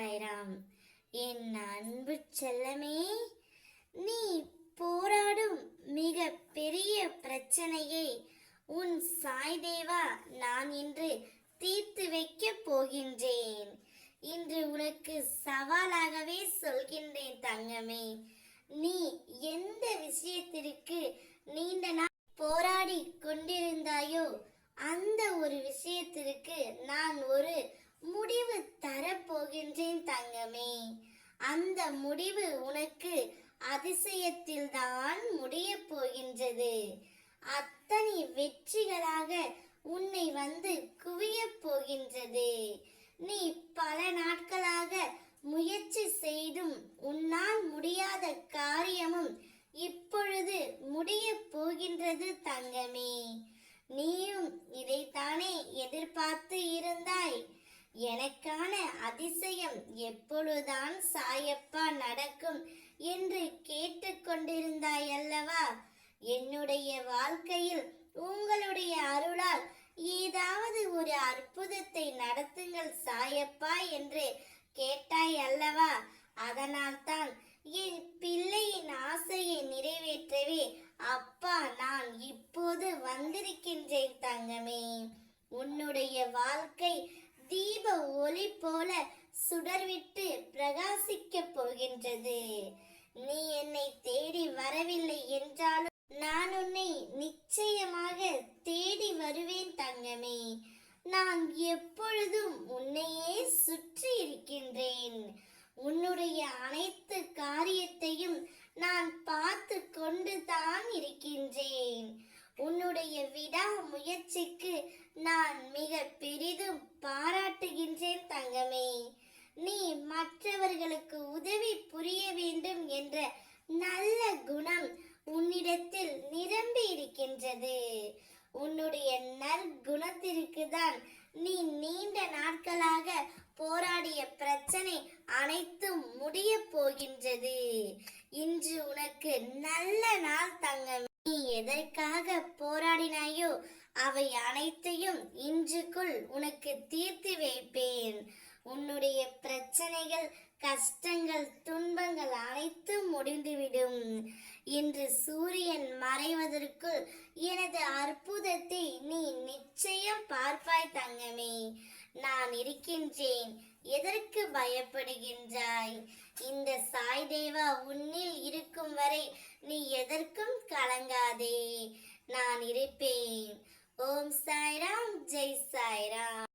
சாய்ராம் என் அன்பு செல்லமே நீ போராடும் மிக பெரிய பிரச்சனையை உன் சாய் தேவா நான் இன்று தீர்த்து வைக்க போகின்றேன். இன்று உனக்கு சவாலாகவே சொல்கின்றேன் தங்கமே. நீ எந்த விஷயத்திற்கு நீண்ட நாள் போராடி கொண்டிருந்தாயோ அந்த ஒரு விஷயத்திற்கு நான் ஒரு முடிவு தரப்போகின்றேன் தங்கமே அந்த முடிவு உனக்கு அதிசயத்தில் தான் முடிய போகின்றது. அத்தனை வெற்றிகளாக உன்னை வந்து குவிய போகின்றது. நீ பல நாட்களாக முயற்சி செய்தும் உன்னால் முடியாத காரியமும் இப்பொழுது முடிய போகின்றது தங்கமே. நீயும் இதைத்தானே எதிர்பார்த்து இருந்தாய். எனக்கா அதிசயம் எப்பொழுதுதான் சாயப்பா நடக்கும் என்று கேட்டுக்கொண்டிருந்தாய் அல்லவா என்னுடைய வாழ்க்கையில் உங்களுடைய அருளால் ஏதாவது ஒரு அற்புதத்தை நடத்துங்கள் சாயப்பா என்று கேட்டாய் அல்லவா அதனால்தான் என் பிள்ளையின் ஆசையை நிறைவேற்றவே அப்பா நான் இப்போது வந்திருக்கின்றேன் தங்கமே உன்னுடைய வாழ்க்கை தீப ஒளி போல சுடர்விட்டு பிரகாசிக்கப் போகின்றது. நீ என்னை தேடி வரவில்லை என்றாலும் நான் உன்னை நிச்சயமாக தேடி வருவேன் தங்கமே. நான் எப்பொழுதும் உன்னையே சுற்றி இருக்கின்றேன். உன்னுடைய அனைத்து காரியத்தையும் நான் பார்த்து கொண்டு தான் இருக்கின்றேன். உன்னுடைய விடா முயற்சிக்கு நான் மிக பெரிய பாராட்டுகின்றேன் தங்கமே நீ மற்றவர்களுக்கு உதவி புரிய வேண்டும் என்ற நல்ல குணம் உன்னிடத்தில் நிரம்பி இருக்கின்றது உன்னுடைய நற்குணத்திற்கு தான் நீ நீண்ட நாட்களாக போராடிய பிரச்சனை அனைத்தும் முடிய போகின்றது. இன்று உனக்கு நல்ல நாள் தங்கம் நீ எதற்காக போராடினாயோ அவை அனைத்தையும் இன்றுக்குள் உனக்கு தீர்த்து வைப்பேன். உன்னுடைய பிரச்சனைகள் கஷ்டங்கள் துன்பங்கள் அனைத்தும் முடிந்துவிடும் இன்று சூரியன் மறைவதற்குள் எனது அற்புதத்தை நீ நிச்சயம் பார்ப்பாய் தங்கமே. நான் இருக்கின்றேன். எதற்கு பயப்படுகின்றாய்? இந்த சாய் தேவா உன்னில் இருக்கும் வரை நீ எதற்கும் கலங்காதே. நான் இருப்பேன். ஓம் சாய்ராம். ஜெய் சாய்ராம்.